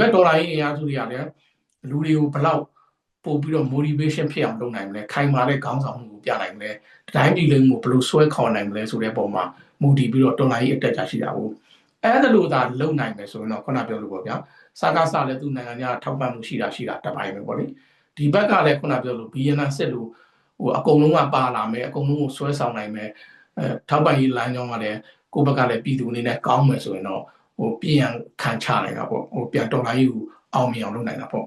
ဘက်ဒေါ်လာရေးအင်အားစုတွေကလည်းလူတွေကိုဘလောက်ပို့ပြီးတော့ motivation ဖြစ်အောင်လုပ်နိုင်မလဲခိုင်မာတဲ့ခေါင်းဆောင်မှုကိုပြနိုင်မလဲတိုင်းပြည်လုံးကိုဘယ်လိုဆွဲခေါ်နိုင်မလဲဆိုတဲ့ပုံမှာမူတည်ပြီးတော့ဒေါ်လာရေးအတက်ကြရှိတာကိုအဲ့ဒါလို့သာလုံနိုင်မယ်ဆိုရင်တော့ခုနပြောလို့ပေါ့ဗျာစကားစလည်းသူနိုင်ငံခြားထောက်ပံ့မှုရှိတာရှိတာတပိုင်းပဲပေါ့လေဒီဘက်ကလည်းခုနပြောလို့ဘီယန်နာစစ်လို့ဟိုအကုန်လုံးကပါလာမယ်အကုန်လုံးကိုဆွဲဆောင်နိုင်မယ်အဲထောက်ပံ့ရေးလမ်းကြောင်းကလည်းကိုယ့်ဘက်ကလည်းပြည်သူအနေနဲ့ကောင်းမယ်ဆိုရင်တော့ ဟိုပြန်ခံချနိုင်တာပေါ့ဟိုပြန်တော်လာရေးကိုအောင်မြင်အောင်လုပ်နိုင်တာပေါ့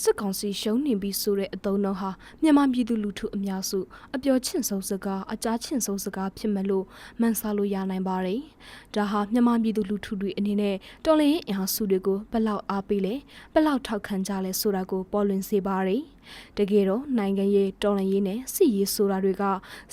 စစ်ကောင်စီရှုံးနေပြီးဆိုတဲ့အသုံးနှုန်းဟာမြန်မာပြည်သူလူထုအများစုအပျော်ချင့်ဆုံးစကားအကြားချင့်ဆုံးစကားဖြစ်မဲ့လို့မှန်ဆလို့ရနိုင်ပါတယ်။ဒါဟာမြန်မာပြည်သူလူထုတွေအနေနဲ့တော်လှန်ရေးအင်အားစုတွေကိုဘယ်လောက်အားပေးလဲဘယ်လောက်ထောက်ခံကြလဲဆိုတာကိုပေါ်လွင်စေပါတယ်။တကယ်တော့နိုင်ငံရေးတော်လှန်ရေးနဲ့စစ်ရေးဆိုတာတွေက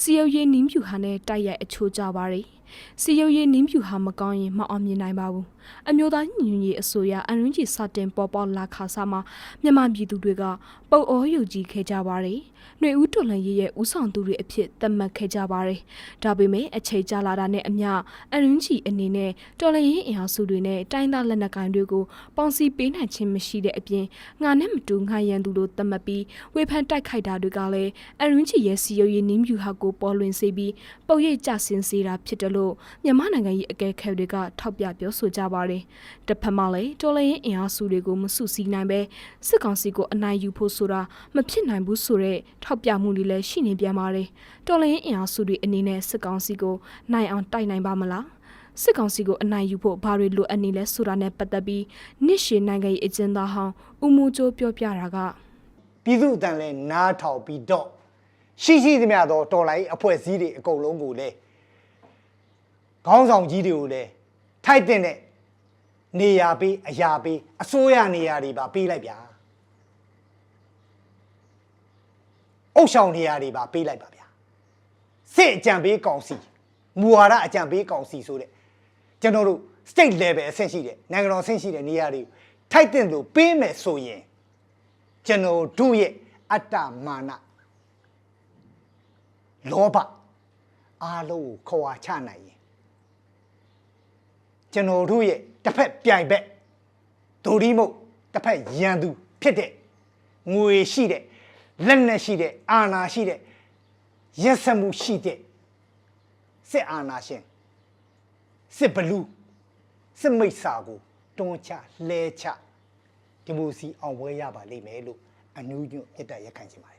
စီရုပ်ရေးနင်းပြူဟာနဲ့တိုက်ရိုက်အချိုးကြပါတယ်။ စီရုပ်ရေးနင်းပြူဟာမကောင်းရင်မအောင်မြင်နိုင်ပါဘူး အမျိုးသားညီညွတ်ရေးအစိုးရအန်ရင်းကြီးစတင်ပေါ်ပေါက်လာခါစားမှာမြန်မာပြည်သူတွေကပုံအောယုံကြည်ခဲ့ကြပါတယ်။နှွေဦးတော်လှန်ရေးရဲ့ဦးဆောင်သူတွေအဖြစ်သတ်မှတ်ခဲ့ကြပါတယ်။ဒါပေမဲ့အချိန်ကြာလာတာနဲ့အမျှအန်ရင်းကြီးအနေနဲ့တော်လှန်ရေးအင်အားစုတွေနဲ့တိုင်းသားလက်နက်ကိုင်တွေကိုပေါင်းစည်းပေးနိုင်ခြင်းမရှိတဲ့အပြင်ငါနဲ့မတူငါရန်သူလို့သတ်မှတ်ပြီးဝေဖန်တိုက်ခိုက်တာတွေကလည်းအန်ရင်းကြီးရဲ့စီရုပ်ရေးနင်းပြူဟာကိုပေါ်လွင်စေပြီးပုတ်ရိပ်ကြဆင်းစေတာဖြစ်တယ်လို့မြန်မာနိုင်ငံရေးအကဲခတ်တွေကထောက်ပြပြောဆိုကြပါတယ်။တစ်ဖက်မှာလည်းတော်လှန်ရေးအင်အားစုတွေကိုမစုစည်းနိုင်ပဲစစ်ကောင်စီကိုအနိုင်ယူဖို့ဆိုတာမဖြစ်နိုင်ဘူးဆိုတဲ့ထောက်ပြမှုတွေလည်းရှိနေပြန်ပါတယ်။တော်လှန်ရေးအင်အားစုတွေအနေနဲ့စစ်ကောင်စီကိုနိုင်အောင်တိုက်နိုင်ပါမလား။စစ်ကောင်စီကိုအနိုင်ယူဖို့ဘာတွေလိုအပ်နေလဲဆိုတာနဲ့ပတ်သက်ပြီးနှစ်ရှည်နိုင်ငံရေးအကျဉ်းသားဟောင်းဦးမိုးကျိုးပြောပြတာကပြည်သူအတန်လဲနားထောင်ပြီးတော့ရှိရှိသမျှသောတော်လိုင်းအဖွဲ့အစည်းတွေအကုန်လုံးကိုလည်းခေါင်းဆောင်ကြီးတွေကိုလည်းထိုက်တဲ့ နေရာပေးအရာပေးအစိုးရနေရာတွေပါပေးလိုက်ဗျာအုပ်ဆောင်နေရာတွေပါပေးလိုက်ပါဗျာစစ်အကြံပေးကောင်စီမူဝါဒအကြံပေးကောင်စီဆိုတဲ့ကျွန်တော်တို့ state level အဆင့်ရှိတဲ့နိုင်ငံတော်အဆင့်ရှိတဲ့နေရာတွေထိုက်တဲ့လို့ပေးမယ်ဆိုရင်ကျွန်တော်တို့ရဲ့အတ္တမာနလောဘအားလုံးကိုခွာချနိုင်ရင်ကျွန်တော်တို့ရဲ့ တစ်ဖက်ပြိုင်ဘက်ဒိုဒီမုတ်တစ်ဖက်ရန်သူဖြစ်တဲ့ငွေရှိတဲ့လက်နက်ရှိတဲ့အာဏာရှိတဲ့ရက်စက်မှုရှိတဲ့စစ်အာဏာရှင်စစ်ဘလူးစစ်မိတ်စာကိုတွန်းချလဲချဒီမိုစီအောင်ပွဲရပါလိမ့်မယ်လို့အနူးညွတ်မြတ်တရက်ခံချင်ပါတယ်ဗျာ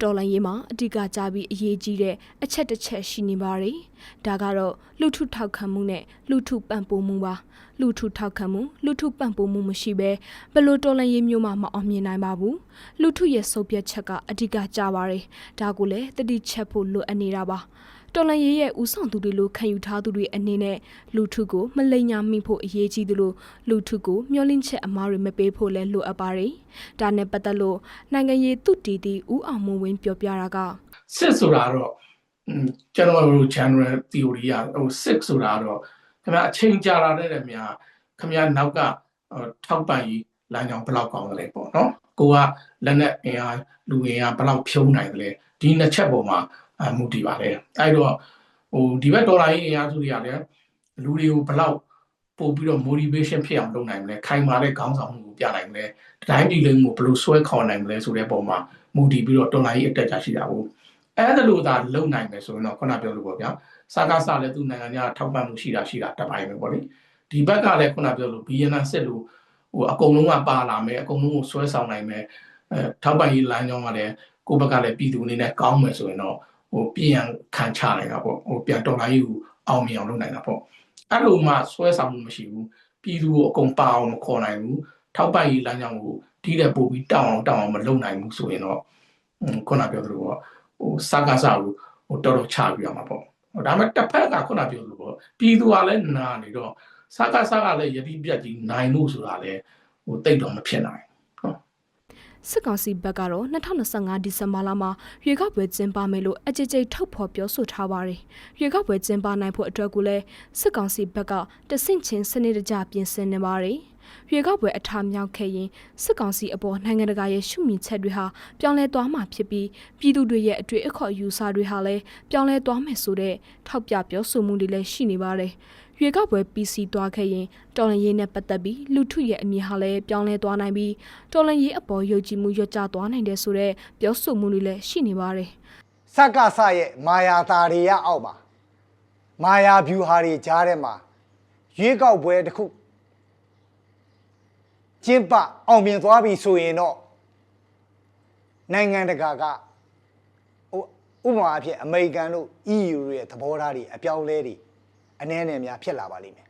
တော်လိုင်းရေးမှာအဓိကကြပြီးအရေးကြီးတဲ့အချက်တစ်ချက်ရှိနေပါတယ်။ဒါကတော့လူထုထောက်ခံမှုနဲ့လူထုပံ့ပိုးမှုပါ။လူထုထောက်ခံမှုလူထုပံ့ပိုးမှုမရှိဘဲဘယ်လို့တော်လိုင်းရေးမျိုးမှမအောင်မြင်နိုင်ပါဘူး။လူထုရဲ့စုပ်ပြတ်ချက်ကအဓိကကြပါတယ်။ဒါကိုလည်းတတိချက်ဖို့လိုအပ်နေတာပါ။ တော်လန်ရေးရဲ့ဦးဆောင်သူတွေလိုခံယူထားသူတွေအနေနဲ့လူထုကိုမလိမ်ညာမိဖို့အရေးကြီးသလိုလူထုကိုမျှော်လင့်ချက်အမားတွေမပေးဖို့လည်းလိုအပ်ပါတယ်။ဒါနဲ့ပတ်သက်လို့နိုင်ငံရေးသူတည်တည်ဦးအောင်မဝင်းပြောပြတာကစစ်ဆိုတာတော့อืมကျွန်တော်တို့ general theory ရဟိုစစ်ဆိုတာတော့ခင်ဗျာအချိန်ကြာလာတဲ့များခင်ဗျာနောက်ကထောက်ပံ့ရေးလမ်းကြောင်းဘယ်လောက်ကောင်းသလဲပေါ့နော်ကိုကလက်နဲ့အင်အားလူအင်အားဘယ်လောက်ဖြုံးနိုင်သလဲဒီနှစ်ချက်ပေါ်မှာအ မှုတည်ပါတယ်အဲ့တော့ဟိုဒီဘက်ဒေါ်လာရေးအင်အားစုတွေကလည်းလူတွေကိုဘယ်လောက်ပို့ပြီးတော့ motivation ဖြစ်အောင်လုပ်နိုင်မလဲခိုင်မာတဲ့ခေါင်းဆောင်မှုကိုပြနိုင်မလဲတိုင်းပြည်လုံးကိုဘယ်လိုဆွဲခေါ်နိုင်မလဲဆိုတဲ့ပုံမှာမူတည်ပြီးတော့ဒေါ်လာရေးအတက်ကြရှိတာကိုအဲ့ဒါလို့သာလုံနိုင်မယ်ဆိုရင်တော့ခုနပြောလို့ပေါ့ဗျာစကားစလည်းသူနိုင်ငံခြားထောက်ပံ့မှုရှိတာရှိတာတပိုင်းပဲပေါ့လေဒီဘက်ကလည်းခုနပြောလို့ဘီယန်နာစစ်လို့ဟိုအကုန်လုံးကပါလာမယ်အကုန်လုံးကိုဆွဲဆောင်နိုင်မယ်အဲထောက်ပံ့ရေးလမ်းကြောင်းကလည်းကိုယ့်ဘက်ကလည်းပြည်သူအနေနဲ့ကောင်းမယ်ဆိုရင်တော့ ဟိုပြန်ခံချနိုင်တာပေါ့ဟိုပြန်တော်လာရေးကိုအောင်မြင်အောင်လုပ်နိုင်တာပေါ့အဲ့လိုမှဆွဲဆောင်မှုမရှိဘူးပြည်သူကိုအကုန်ပါအောင်မခေါ်နိုင်ဘူးထောက်ပံ့ရေးလမ်းကြောင်းကိုဒီတဲ့ပို့ပြီးတောင်းအောင်တောင်းအောင်မလုပ်နိုင်ဘူးဆိုရင်တော့ခုနပြောသလိုပေါ့ဟိုစကားစကိုဟိုတော်တော်ချပြီးရမှာပေါ့ဒါပေမဲ့တစ်ဖက်ကခုနပြောသလိုပေါ့ပြည်သူကလည်းနာနေတော့စကားစကားလည်းယတိပြတ်ကြီးနိုင်လို့ဆိုတာလည်းဟိုတိတ်တော့မဖြစ်နိုင် စစ်ကောင်စီဘက်ကတော့2025ဒီဇင်ဘာလမှာရွေးကောက်ပွဲကျင်းပမယ်လို့အကြိတ်ကြိတ်ထုတ်ဖော်ပြောဆိုထားပါတယ်။ရွေးကောက်ပွဲကျင်းပနိုင်ဖို့အတွက်ကိုလည်းစစ်ကောင်စီဘက်ကတဆင့်ချင်းစနစ်တကျပြင်ဆင်နေပါတယ်။ရွေးကောက်ပွဲအထာမြောက်ခဲ့ရင်စစ်ကောင်စီအပေါ်နိုင်ငံတကာရဲ့ရှုမြင်ချက်တွေဟာပြောင်းလဲသွားမှာဖြစ်ပြီးပြည်သူတွေရဲ့အတွေ့အခေါ်ယူဆတွေဟာလည်းပြောင်းလဲသွားမယ်ဆိုတဲ့ထောက်ပြပြောဆိုမှုတွေလည်းရှိနေပါတယ်။ ရွေကောက်ပွဲပြီးစီးသွားခဲ့ရင်တော်လန်ရေးနဲ့ပတ်သက်ပြီးလူထုရဲ့အမြင်ဟာလည်းပြောင်းလဲသွားနိုင်ပြီးတော်လန်ရေးအပေါ်ယုံကြည်မှုလျော့ကျသွားနိုင်တယ်ဆိုတဲ့ပြောဆိုမှုတွေလည်းရှိနေပါတယ်စက္ကစရဲ့မာယာသားတွေရအောက်မှာမာယာဗျူဟာတွေကြားထဲမှာရွေးကောက်ပွဲတစ်ခုကျင်းပအောင်မြင်သွားပြီဆိုရင်တော့နိုင်ငံတကာကဟိုဥပမာအဖြစ်အမေရိကန်တို့ EU တို့ရဲ့သဘောထားတွေအပြောင်းအလဲတွေ အနည်းနဲ့များဖြစ်လာပါလိမ့်မယ်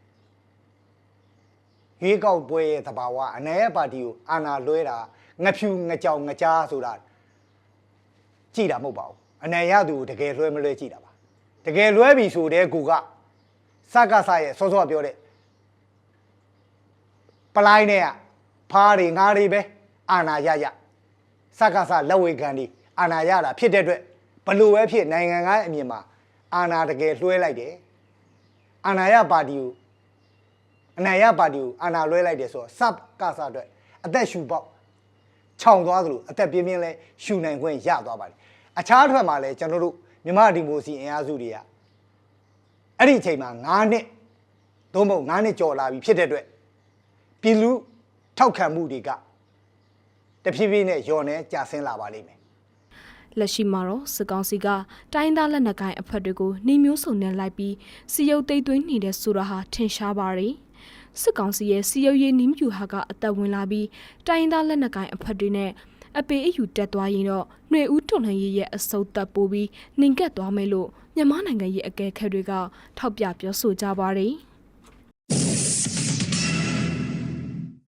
ရွေးကောက်ပွဲရဲ့သဘာဝအနိုင်ရပါတီကိုအာဏာလွှဲတာငဖြူငကြောင်ငကြားဆိုတာကြည့်တာမဟုတ်ပါဘူးအနိုင်ရသူကိုတကယ်လွှဲမလွှဲကြည့်တာပါတကယ်လွှဲပြီဆိုတဲ့ကူကစကစရဲ့စောစောကပြောတဲ့ပလိုင်းနဲ့ကဖားတွေငါးတွေပဲအာနာရရစကစလက်ဝေခံတွေအာနာရတာဖြစ်တဲ့အတွက်ဘလို့ပဲဖြစ်နိုင်ငံကားအမြင်မှာအာနာတကယ်လွှဲလိုက်တယ် အာနာရပါတီကိုအနိုင်ရပါတီကိုအာနာလွှဲလိုက်တယ်ဆိုတော့စကစအတွက်အသက်ရှူပေါက်ခြောင်သွားသလိုအသက်ပြင်းပြင်းလဲရှူနိုင်ခွင့်ရသွားပါတယ်အခြားတစ်ဖက်မှာလည်းကျွန်တော်တို့မြမဒီမိုစီအင်အားစုတွေကအဲ့ဒီအချိန်မှာ9နှစ်သုံးပုံ9နှစ်ကျော်လာပြီဖြစ်တဲ့အတွက်ပြည်လူထောက်ခံမှုတွေကတဖြည်းဖြည်းနဲ့ညော်နေကျဆင်းလာပါလိမ့်မယ် လက်ရှိမှာတော့စစ်ကောင်စီကတိုင်းသားလက်နက်ကိုင်အဖွဲ့တွေကိုနှီးမျိုးစုံနဲ့လိုက်ပြီးစီယုတ်သိမ်းသွင်းနေတဲ့ဆိုတာဟာထင်ရှားပါတယ်စစ်ကောင်စီရဲ့စီယုတ်ရေးနင်းမြူဟာကအသက်ဝင်လာပြီးတိုင်းသားလက်နက်ကိုင်အဖွဲ့တွေနဲ့အပေအယူတက်သွားရင်တော့ຫນွေဦးထွန်လှန်ရေးရဲ့အစုပ်သက်ပိုးပြီးနှင်ကက်သွားမယ်လို့မြန်မာနိုင်ငံရဲ့အကဲခတ်တွေကထောက်ပြပြောဆိုကြပါတယ်။